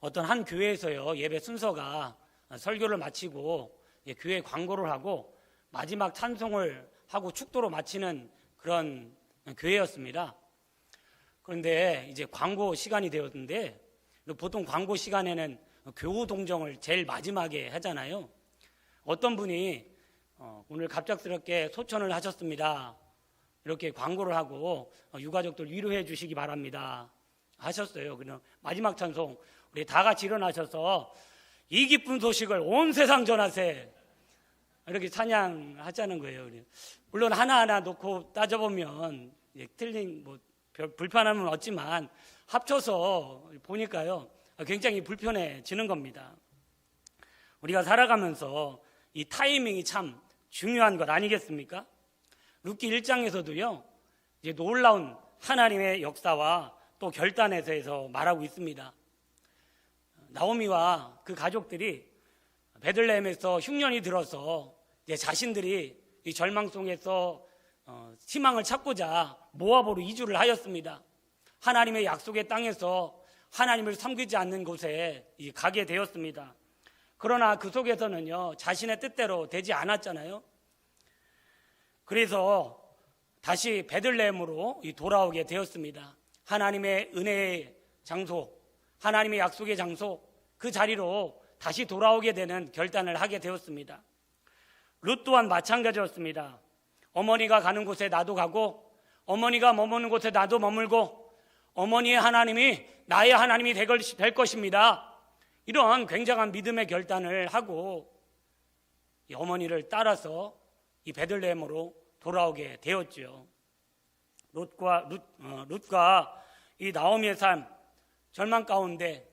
어떤 한 교회에서요 예배 순서가 설교를 마치고 예, 교회 광고를 하고 마지막 찬송을 하고 축도로 마치는 그런 교회였습니다. 그런데 이제 광고 시간이 되었는데 보통 광고 시간에는 교우 동정을 제일 마지막에 하잖아요. 어떤 분이 어, 오늘 갑작스럽게 소천을 하셨습니다. 이렇게 광고를 하고 어, 유가족들 위로해 주시기 바랍니다. 하셨어요. 그냥 마지막 찬송 우리 다 같이 일어나셔서 이 기쁜 소식을 온 세상 전하세 이렇게 찬양하자는 거예요. 우리. 물론 하나하나 놓고 따져보면 예, 틀린 뭐 별- 불편함은 없지만 합쳐서 보니까요 굉장히 불편해지는 겁니다. 우리가 살아가면서 이 타이밍이 참 중요한 것 아니겠습니까? 룻기 1장에서도요 이제 놀라운 하나님의 역사와 또 결단에서 말하고 있습니다. 나오미와 그 가족들이 베들레헴에서 흉년이 들어서 이제 자신들이 이 절망 속에서 어, 희망을 찾고자 모압으로 이주를 하였습니다. 하나님의 약속의 땅에서 하나님을 섬기지 않는 곳에 이 가게 되었습니다. 그러나 그 속에서는요 자신의 뜻대로 되지 않았잖아요. 그래서 다시 베들레헴으로 이 돌아오게 되었습니다. 하나님의 은혜의 장소, 하나님의 약속의 장소, 그 자리로 다시 돌아오게 되는 결단을 하게 되었습니다. 룻 또한 마찬가지였습니다. 어머니가 가는 곳에 나도 가고, 어머니가 머무는 곳에 나도 머물고, 어머니의 하나님이 나의 하나님이 될 것입니다. 이러한 굉장한 믿음의 결단을 하고, 이 어머니를 따라서 이 베들레헴으로 돌아오게 되었지요. 룻과 룻, 어, 룻과 이 나오미의 삶 절망 가운데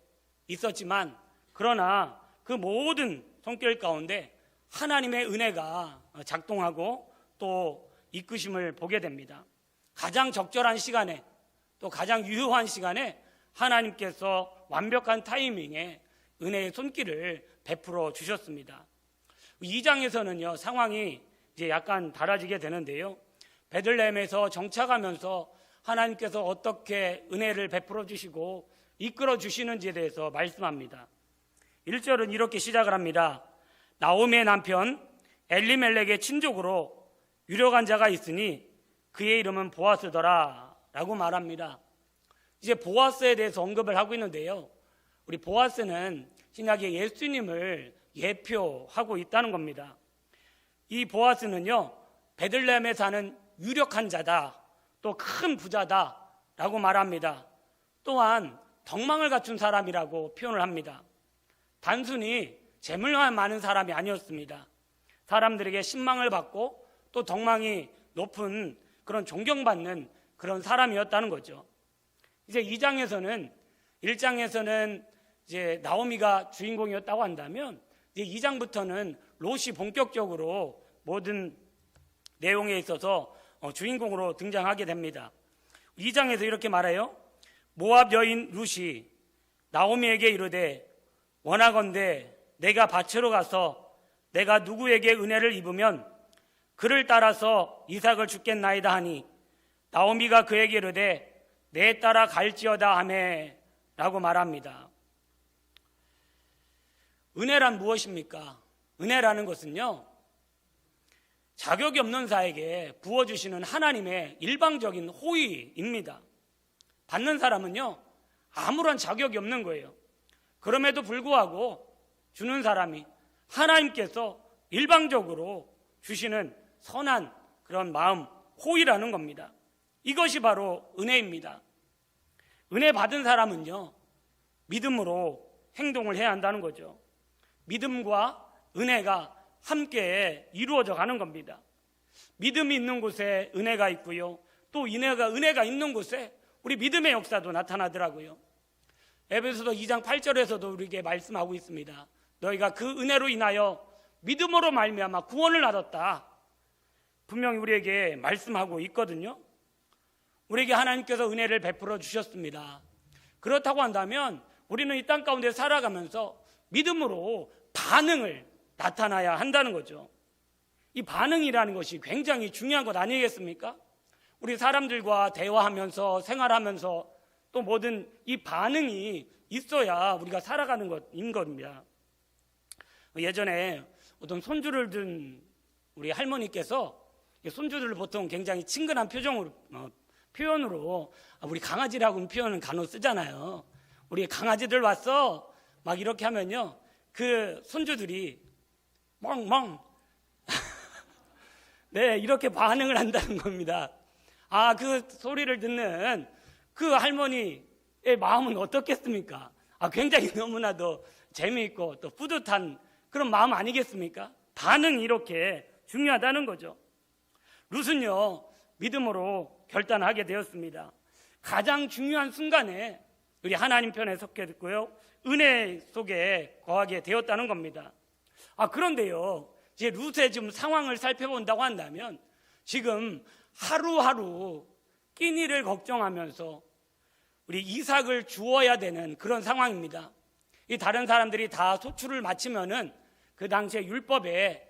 있었지만 그러나 그 모든 손길 가운데 하나님의 은혜가 작동하고 또 이끄심을 보게 됩니다. 가장 적절한 시간에 또 가장 유효한 시간에 하나님께서 완벽한 타이밍에 은혜의 손길을 베풀어 주셨습니다. 2장에서는요 상황이 이제 약간 달라지게 되는데요. 베들레헴에서 정착하면서 하나님께서 어떻게 은혜를 베풀어 주시고 이끌어 주시는지에 대해서 말씀합니다. 1절은 이렇게 시작을 합니다. 나오미의 남편 엘리멜렉의 친족으로 유력한 자가 있으니 그의 이름은 보아스더라 라고 말합니다. 이제 보아스에 대해서 언급을 하고 있는데요. 우리 보아스는 신약의 예수님을 예표하고 있다는 겁니다. 이 보아스는요, 베들레헴에 사는 유력한 자다, 또 큰 부자다 라고 말합니다. 또한 덕망을 갖춘 사람이라고 표현을 합니다. 단순히 재물만 많은 사람이 아니었습니다. 사람들에게 신망을 받고 또 덕망이 높은 그런 존경받는 그런 사람이었다는 거죠. 이제 2장에서는 1장에서는 이제 나오미가 주인공이었다고 한다면 이제 2장부터는 롯이 본격적으로 모든 내용에 있어서 어, 주인공으로 등장하게 됩니다. 2장에서 이렇게 말해요. 모압 여인 룻이 나오미에게 이르되 원하건대 내가 밭으로 가서 내가 누구에게 은혜를 입으면 그를 따라서 이삭을 죽겠나이다 하니 나오미가 그에게 이르되 내 따라 갈지어다 하매 라고 말합니다. 은혜란 무엇입니까? 은혜라는 것은요, 자격이 없는 자에게 부어주시는 하나님의 일방적인 호의입니다. 받는 사람은요, 아무런 자격이 없는 거예요. 그럼에도 불구하고 주는 사람이 하나님께서 일방적으로 주시는 선한 그런 마음, 호의라는 겁니다. 이것이 바로 은혜입니다. 은혜 받은 사람은요, 믿음으로 행동을 해야 한다는 거죠. 믿음과 은혜가 함께 이루어져 가는 겁니다. 믿음이 있는 곳에 은혜가 있고요. 또 은혜가, 은혜가 있는 곳에 우리 믿음의 역사도 나타나더라고요. 에베소서 2장 8절에서도 우리에게 말씀하고 있습니다. 너희가 그 은혜로 인하여 믿음으로 말미암아 구원을 얻었다. 분명히 우리에게 말씀하고 있거든요. 우리에게 하나님께서 은혜를 베풀어 주셨습니다. 그렇다고 한다면 우리는 이 땅 가운데 살아가면서 믿음으로 반응을 나타나야 한다는 거죠. 이 반응이라는 것이 굉장히 중요한 것 아니겠습니까? 우리 사람들과 대화하면서 생활하면서 또 모든 이 반응이 있어야 우리가 살아가는 것인 겁니다. 예전에 어떤 손주를 둔 우리 할머니께서 손주들을 보통 굉장히 친근한 표정으로 어, 표현으로 아, 우리 강아지라고 표현은 간혹 쓰잖아요. 우리 강아지들 왔어 막 이렇게 하면요 그 손주들이 멍멍 네 이렇게 반응을 한다는 겁니다. 아 그 소리를 듣는 그 할머니의 마음은 어떻겠습니까? 아 굉장히 너무나도 재미있고 또 뿌듯한 그런 마음 아니겠습니까? 반응이 이렇게 중요하다는 거죠. 룻은요, 믿음으로 결단하게 되었습니다. 가장 중요한 순간에 우리 하나님 편에 섰게 됐고요. 은혜 속에 거하게 되었다는 겁니다. 아, 그런데요, 이제 룻의 지금 상황을 살펴본다고 한다면 지금 하루하루 끼니를 걱정하면서 우리 이삭을 주어야 되는 그런 상황입니다. 이 다른 사람들이 다 소출을 마치면은 그 당시에 율법에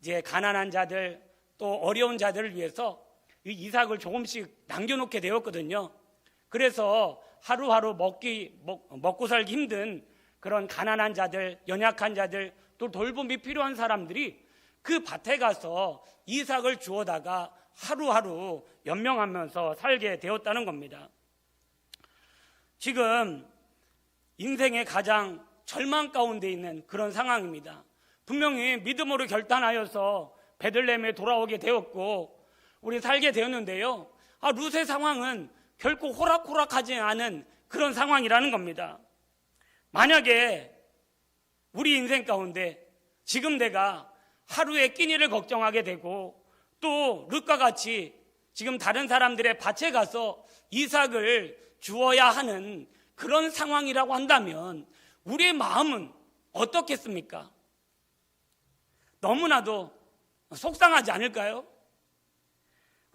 이제 가난한 자들 또 어려운 자들을 위해서 이 이삭을 조금씩 남겨놓게 되었거든요. 그래서 하루하루 먹기 먹, 먹고 살기 힘든 그런 가난한 자들, 연약한 자들, 또 돌봄이 필요한 사람들이 그 밭에 가서 이삭을 주워다가 하루하루 연명하면서 살게 되었다는 겁니다. 지금 인생의 가장 절망 가운데 있는 그런 상황입니다. 분명히 믿음으로 결단하여서 베들레헴에 돌아오게 되었고 우리 살게 되었는데요. 아, 룻의 상황은 결코 호락호락하지 않은 그런 상황이라는 겁니다. 만약에 우리 인생 가운데 지금 내가 하루의 끼니를 걱정하게 되고 또 룻과 같이 지금 다른 사람들의 밭에 가서 이삭을 주어야 하는 그런 상황이라고 한다면 우리의 마음은 어떻겠습니까? 너무나도 속상하지 않을까요?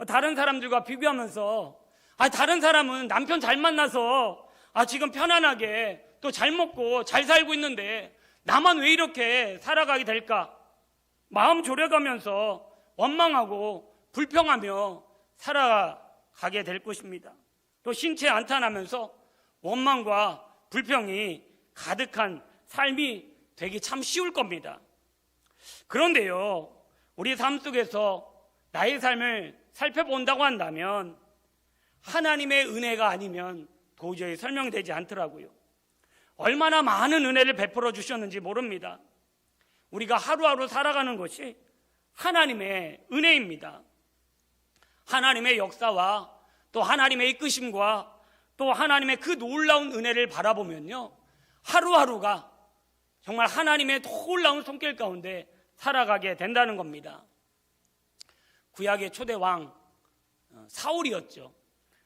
다른 사람들과 비교하면서 아 다른 사람은 남편 잘 만나서 아 지금 편안하게 또 잘 먹고 잘 살고 있는데 나만 왜 이렇게 살아가게 될까? 마음 졸여가면서 원망하고 불평하며 살아가게 될 것입니다. 또 신체 안탄하면서 원망과 불평이 가득한 삶이 되기 참 쉬울 겁니다. 그런데요, 우리 삶 속에서 나의 삶을 살펴본다고 한다면 하나님의 은혜가 아니면 도저히 설명되지 않더라고요. 얼마나 많은 은혜를 베풀어 주셨는지 모릅니다. 우리가 하루하루 살아가는 것이 하나님의 은혜입니다. 하나님의 역사와 또 하나님의 이끄심과 또 하나님의 그 놀라운 은혜를 바라보면요. 하루하루가 정말 하나님의 놀라운 손길 가운데 살아가게 된다는 겁니다. 구약의 초대 왕 어, 사울이었죠.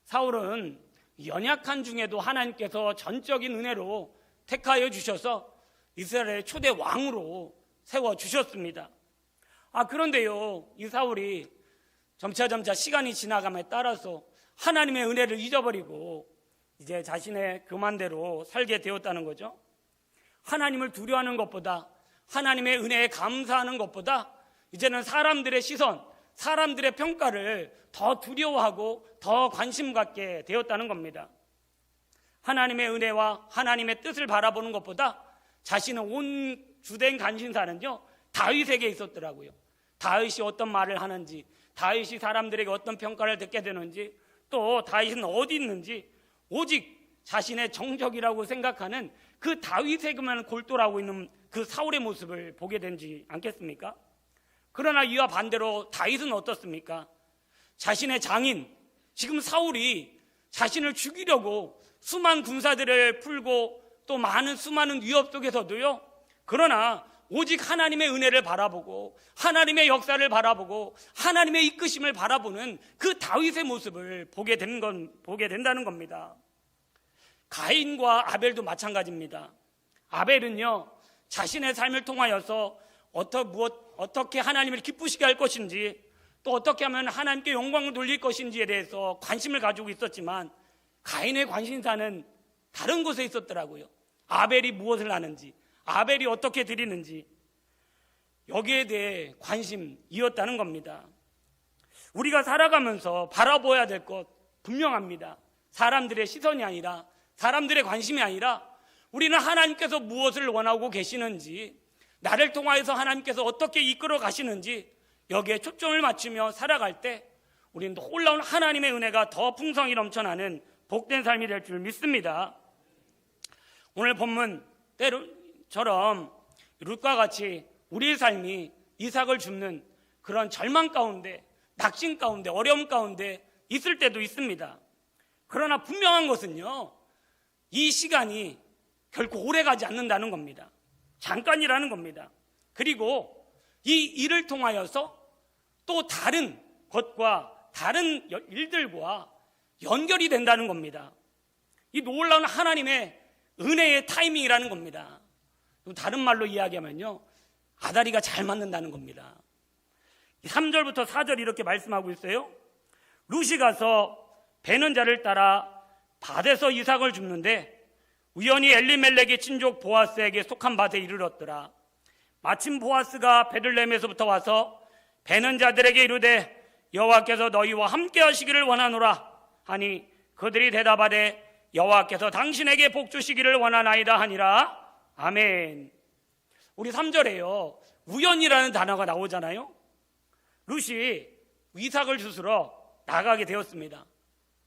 사울은 연약한 중에도 하나님께서 전적인 은혜로 택하여 주셔서 이스라엘의 초대 왕으로 세워 주셨습니다. 아 그런데요, 이 사울이 점차 점차 시간이 지나감에 따라서 하나님의 은혜를 잊어버리고 이제 자신의 교만대로 살게 되었다는 거죠. 하나님을 두려워하는 것보다 하나님의 은혜에 감사하는 것보다 이제는 사람들의 시선, 사람들의 평가를 더 두려워하고 더 관심 갖게 되었다는 겁니다. 하나님의 은혜와 하나님의 뜻을 바라보는 것보다 자신의 온 주된 관심사는요 다윗에게 있었더라고요. 다윗이 어떤 말을 하는지, 다윗이 사람들에게 어떤 평가를 듣게 되는지, 또 다윗은 어디 있는지 오직 자신의 정적이라고 생각하는 그 다윗에게만 골똘하고 있는 그 사울의 모습을 보게 되지 않겠습니까? 그러나 이와 반대로 다윗은 어떻습니까? 자신의 장인 지금 사울이 자신을 죽이려고 수많은 군사들을 풀고 또 많은 수많은 위협 속에서도요. 그러나 오직 하나님의 은혜를 바라보고 하나님의 역사를 바라보고 하나님의 이끄심을 바라보는 그 다윗의 모습을 보게 된 건 보게 된다는 겁니다. 가인과 아벨도 마찬가지입니다. 아벨은요 자신의 삶을 통하여서 어떠, 무엇, 어떻게 하나님을 기쁘시게 할 것인지 또 어떻게 하면 하나님께 영광을 돌릴 것인지에 대해서 관심을 가지고 있었지만 가인의 관심사는 다른 곳에 있었더라고요. 아벨이 무엇을 하는지 아벨이 어떻게 드리는지 여기에 대해 관심이었다는 겁니다. 우리가 살아가면서 바라보아야 될 것 분명합니다. 사람들의 시선이 아니라 사람들의 관심이 아니라 우리는 하나님께서 무엇을 원하고 계시는지, 나를 통하여서 하나님께서 어떻게 이끌어 가시는지 여기에 초점을 맞추며 살아갈 때 우리는 놀라운 하나님의 은혜가 더 풍성히 넘쳐나는 복된 삶이 될 줄 믿습니다. 오늘 본문 때 처럼 룻과 같이 우리의 삶이 이삭을 줍는 그런 절망 가운데, 낙심 가운데, 어려움 가운데 있을 때도 있습니다. 그러나 분명한 것은요, 이 시간이 결코 오래 가지 않는다는 겁니다. 잠깐이라는 겁니다. 그리고 이 일을 통하여서 또 다른 것과 다른 일들과 연결이 된다는 겁니다. 이 놀라운 하나님의 은혜의 타이밍이라는 겁니다. 다른 말로 이야기하면요. 아다리가 잘 맞는다는 겁니다. 3절부터 4절 이렇게 말씀하고 있어요. 루시 가서 배는 자를 따라 밭에서 이삭을 줍는데 우연히 엘리멜렉의 친족 보아스에게 속한 밭에 이르렀더라. 마침 보아스가 베들레헴에서부터 와서 배는 자들에게 이르되 여호와께서 너희와 함께 하시기를 원하노라 하니 그들이 대답하되 여호와께서 당신에게 복 주시기를 원하나이다 하니라. 아멘. 우리 3절에요. 우연이라는 단어가 나오잖아요. 룻이 이삭을 주스러 나가게 되었습니다.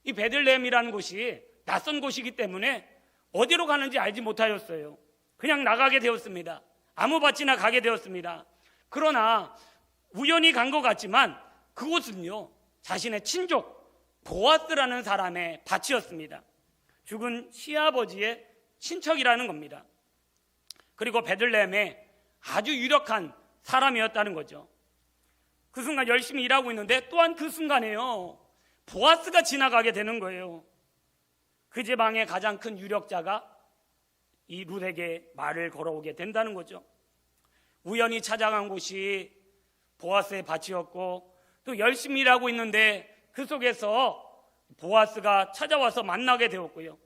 이 베들레헴이라는 곳이 낯선 곳이기 때문에 어디로 가는지 알지 못하였어요. 그냥 나가게 되었습니다. 아무 밭이나 가게 되었습니다. 그러나 우연히 간 것 같지만 그곳은요 자신의 친족 보아스라는 사람의 밭이었습니다. 죽은 시아버지의 친척이라는 겁니다. 그리고 베들레헴에 아주 유력한 사람이었다는 거죠. 그 순간 열심히 일하고 있는데 또한 그 순간에요. 보아스가 지나가게 되는 거예요. 그 지방의 가장 큰 유력자가 이 룻에게 말을 걸어오게 된다는 거죠. 우연히 찾아간 곳이 보아스의 밭이었고 또 열심히 일하고 있는데 그 속에서 보아스가 찾아와서 만나게 되었고요.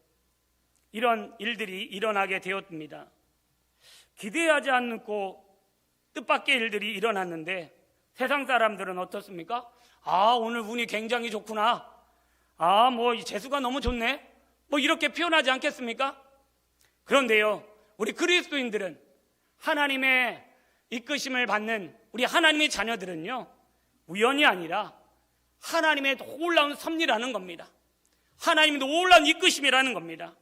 이런 일들이 일어나게 되었습니다. 기대하지 않고 뜻밖의 일들이 일어났는데 세상 사람들은 어떻습니까? 아, 오늘 운이 굉장히 좋구나. 아, 뭐, 재수가 너무 좋네. 뭐, 이렇게 표현하지 않겠습니까? 그런데요, 우리 그리스도인들은 하나님의 이끄심을 받는 우리 하나님의 자녀들은요, 우연이 아니라 하나님의 놀라운 섭리라는 겁니다. 하나님의 놀라운 이끄심이라는 겁니다.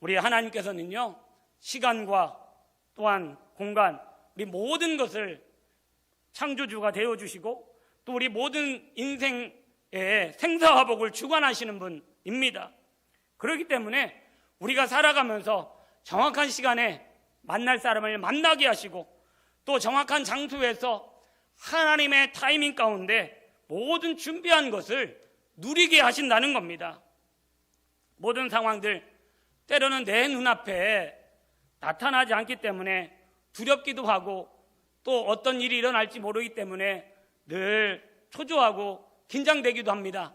우리 하나님께서는요, 시간과 또한 공간, 우리 모든 것을 창조주가 되어주시고 또 우리 모든 인생의 생사화복을 주관하시는 분입니다. 그렇기 때문에 우리가 살아가면서 정확한 시간에 만날 사람을 만나게 하시고 또 정확한 장소에서 하나님의 타이밍 가운데 모든 준비한 것을 누리게 하신다는 겁니다. 모든 상황들 때로는 내 눈앞에 나타나지 않기 때문에 두렵기도 하고 또 어떤 일이 일어날지 모르기 때문에 늘 초조하고 긴장되기도 합니다.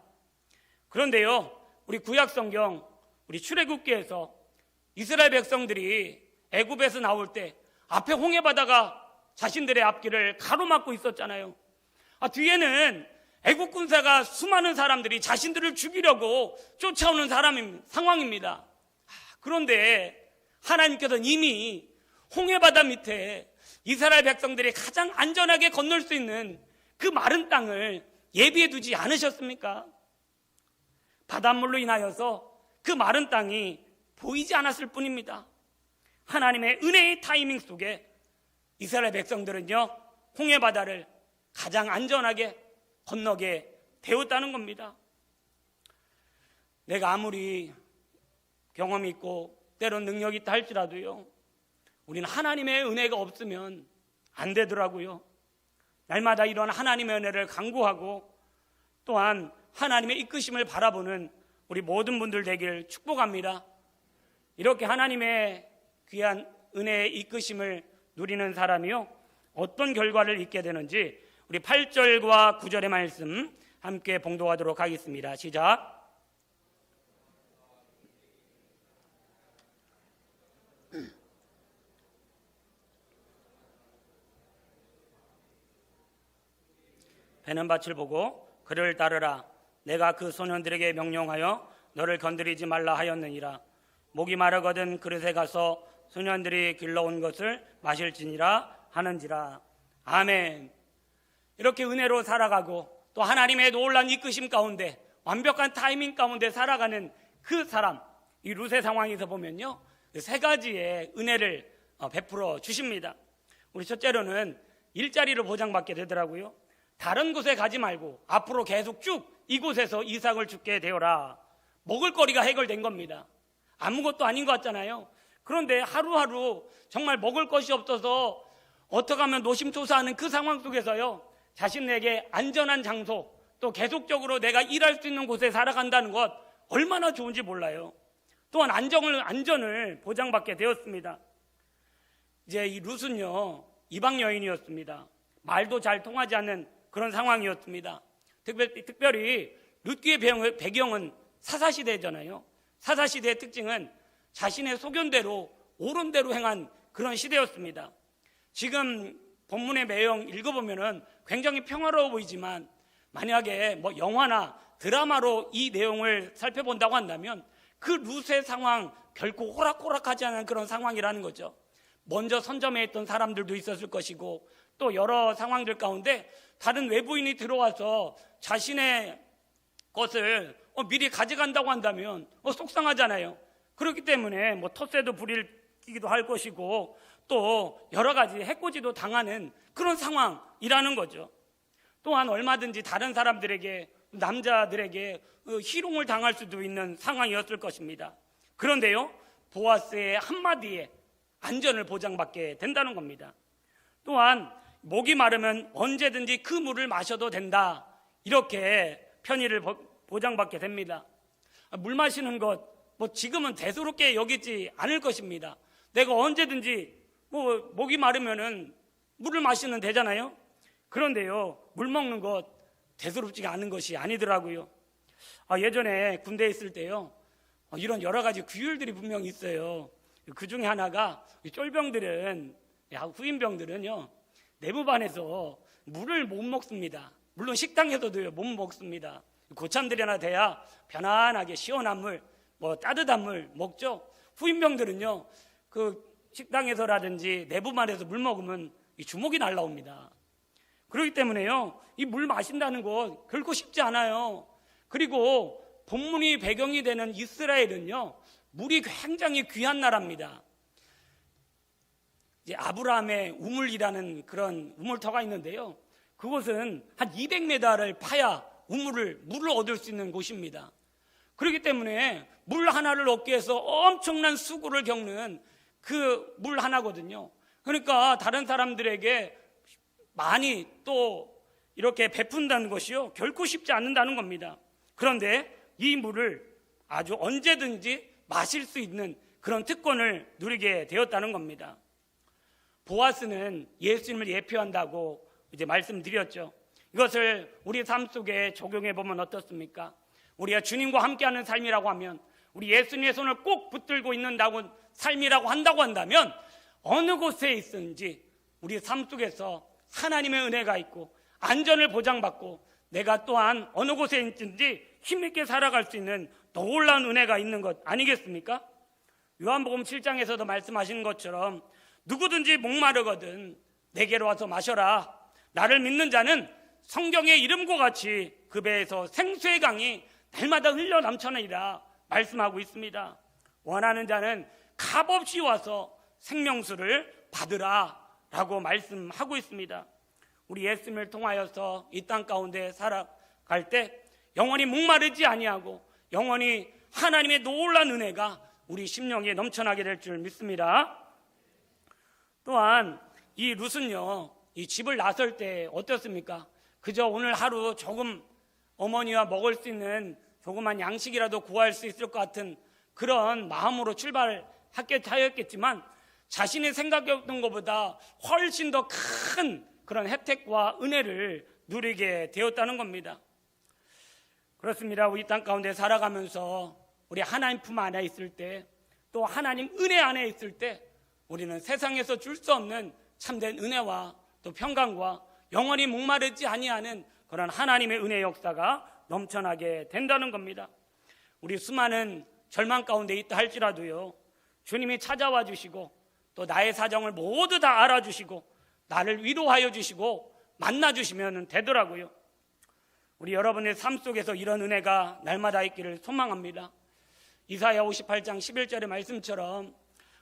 그런데요, 우리 구약 성경, 우리 출애굽기에서 이스라엘 백성들이 애굽에서 나올 때 앞에 홍해 바다가 자신들의 앞길을 가로막고 있었잖아요. 아, 뒤에는 애국 군사가 수많은 사람들이 자신들을 죽이려고 쫓아오는 사람 상황입니다. 아, 그런데 하나님께서는 이미 홍해 바다 밑에 이스라엘 백성들이 가장 안전하게 건널 수 있는 그 마른 땅을 예비해 두지 않으셨습니까? 바닷물로 인하여서 그 마른 땅이 보이지 않았을 뿐입니다. 하나님의 은혜의 타이밍 속에 이스라엘 백성들은요, 홍해 바다를 가장 안전하게 건너게 되었다는 겁니다. 내가 아무리 경험이 있고 때론 능력이 있다 할지라도요, 우리는 하나님의 은혜가 없으면 안 되더라고요. 날마다 이런 하나님의 은혜를 강구하고 또한 하나님의 이끄심을 바라보는 우리 모든 분들 되길 축복합니다. 이렇게 하나님의 귀한 은혜의 이끄심을 누리는 사람이요. 어떤 결과를 있게 되는지 우리 8절과 9절의 말씀 함께 봉독하도록 하겠습니다. 시작. 배는 밭을 보고 그를 따르라. 내가 그 소년들에게 명령하여 너를 건드리지 말라 하였느니라. 목이 마르거든 그릇에 가서 소년들이 길러온 것을 마실지니라 하는지라. 아멘. 이렇게 은혜로 살아가고 또 하나님의 놀란 이끄심 가운데 완벽한 타이밍 가운데 살아가는 그 사람 이 루세 상황에서 보면요 세 가지의 은혜를 어, 베풀어 주십니다. 우리 첫째로는 일자리를 보장받게 되더라고요 다른 곳에 가지 말고 앞으로 계속 쭉 이곳에서 이삭을 죽게 되어라 먹을 거리가 해결된 겁니다 아무것도 아닌 것 같잖아요 그런데 하루하루 정말 먹을 것이 없어서 어떻게 하면 노심초사하는 그 상황 속에서요 자신에게 안전한 장소 또 계속적으로 내가 일할 수 있는 곳에 살아간다는 것 얼마나 좋은지 몰라요. 또한 안정을 안전을 보장받게 되었습니다. 이제 이 룻은요 이방 여인이었습니다. 말도 잘 통하지 않는 그런 상황이었습니다. 특별, 특별 히 룻기의 배경은 사사 시대잖아요. 사사 시대의 특징은 자신의 소견대로 옳은 대로 행한 그런 시대였습니다. 지금 본문의 내용 읽어보면은 굉장히 평화로워 보이지만 만약에 뭐 영화나 드라마로 이 내용을 살펴본다고 한다면 그 루스의 상황 결코 호락호락하지 않은 그런 상황이라는 거죠. 먼저 선점해 있던 사람들도 있었을 것이고 또 여러 상황들 가운데 다른 외부인이 들어와서 자신의 것을 어, 미리 가져간다고 한다면 어, 속상하잖아요. 그렇기 때문에 뭐 텃세도 부릴기도 할 것이고 또 여러 가지 해코지도 당하는 그런 상황이라는 거죠. 또한 얼마든지 다른 사람들에게 남자들에게 어, 희롱을 당할 수도 있는 상황이었을 것입니다. 그런데요, 보아스의 한마디에 안전을 보장받게 된다는 겁니다. 또한 목이 마르면 언제든지 그 물을 마셔도 된다. 이렇게 편의를 보장받게 됩니다. 물 마시는 것, 뭐 지금은 대수롭게 여기지 않을 것입니다. 내가 언제든지 뭐 목이 마르면은 물을 마시면 되잖아요. 그런데요, 물 먹는 것 대수롭지가 않은 것이 아니더라고요. 아, 예전에 군대에 있을 때요, 어, 이런 여러 가지 규율들이 분명히 있어요. 그 중에 하나가 쫄병들은, 후임병들은요, 내부반에서 물을 못 먹습니다. 물론 식당에서도요, 못 먹습니다. 고참들이 하나 돼야 편안하게 시원한 물, 뭐 따뜻한 물 먹죠. 후임병들은요, 그 식당에서라든지 내부반에서 물 먹으면 주먹이 날라옵니다. 그렇기 때문에요, 이 물 마신다는 거 결코 쉽지 않아요. 그리고 본문이 배경이 되는 이스라엘은요, 물이 굉장히 귀한 나라입니다. 이제 아브라함의 우물이라는 그런 우물터가 있는데요. 그곳은 한 200m를 파야 우물을, 물을 얻을 수 있는 곳입니다. 그렇기 때문에 물 하나를 얻기 위해서 엄청난 수고를 겪는 그 물 하나거든요. 그러니까 다른 사람들에게 많이 또 이렇게 베푼다는 것이요. 결코 쉽지 않는다는 겁니다. 그런데 이 물을 아주 언제든지 마실 수 있는 그런 특권을 누리게 되었다는 겁니다. 보아스는 예수님을 예표한다고 이제 말씀드렸죠. 이것을 우리 삶 속에 적용해 보면 어떻습니까? 우리가 주님과 함께하는 삶이라고 하면 우리 예수님의 손을 꼭 붙들고 있는다고 삶이라고 한다고 한다면 어느 곳에 있든지 우리 삶 속에서 하나님의 은혜가 있고 안전을 보장받고 내가 또한 어느 곳에 있든지 힘있게 살아갈 수 있는 놀라운 은혜가 있는 것 아니겠습니까? 요한복음 7장에서도 말씀하신 것처럼 누구든지 목마르거든 내게로 와서 마셔라. 나를 믿는 자는 성경의 이름과 같이 그 배에서 생수의 강이 날마다 흘러 넘쳐나리라 말씀하고 있습니다. 원하는 자는 값없이 와서 생명수를 받으라 라고 말씀하고 있습니다. 우리 예수님을 통하여서 이 땅 가운데 살아갈 때 영원히 목마르지 아니하고 영원히 하나님의 놀란 은혜가 우리 심령에 넘쳐나게 될 줄 믿습니다. 또한 이 룻은요, 이 집을 나설 때 어떻습니까? 그저 오늘 하루 조금 어머니와 먹을 수 있는 조그만 양식이라도 구할 수 있을 것 같은 그런 마음으로 출발하겠지만 자신이 생각했던 것보다 훨씬 더 큰 그런 혜택과 은혜를 누리게 되었다는 겁니다. 그렇습니다. 우리 땅 가운데 살아가면서 우리 하나님 품 안에 있을 때 또 하나님 은혜 안에 있을 때 우리는 세상에서 줄 수 없는 참된 은혜와 또 평강과 영원히 목마르지 아니하는 그런 하나님의 은혜 역사가 넘쳐나게 된다는 겁니다. 우리 수많은 절망 가운데 있다 할지라도요. 주님이 찾아와 주시고 또 나의 사정을 모두 다 알아주시고 나를 위로하여 주시고 만나 주시면 되더라고요. 우리 여러분의 삶 속에서 이런 은혜가 날마다 있기를 소망합니다. 이사야 58장 11절의 말씀처럼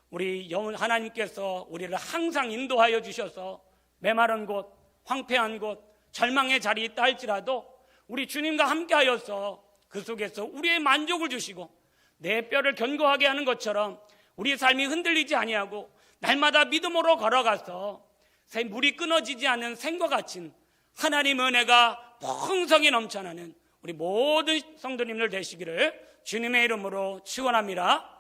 우리 영혼 하나님께서 우리를 항상 인도하여 주셔서 메마른 곳, 황폐한 곳, 절망의 자리에 있다 할지라도 우리 주님과 함께 하여서 그 속에서 우리의 만족을 주시고 내 뼈를 견고하게 하는 것처럼 우리의 삶이 흔들리지 아니하고 날마다 믿음으로 걸어가서 새 물이 끊어지지 않는 생과 같은 하나님 은혜가 풍성히 넘쳐나는 우리 모든 성도님들 되시기를 주님의 이름으로 축원합니다.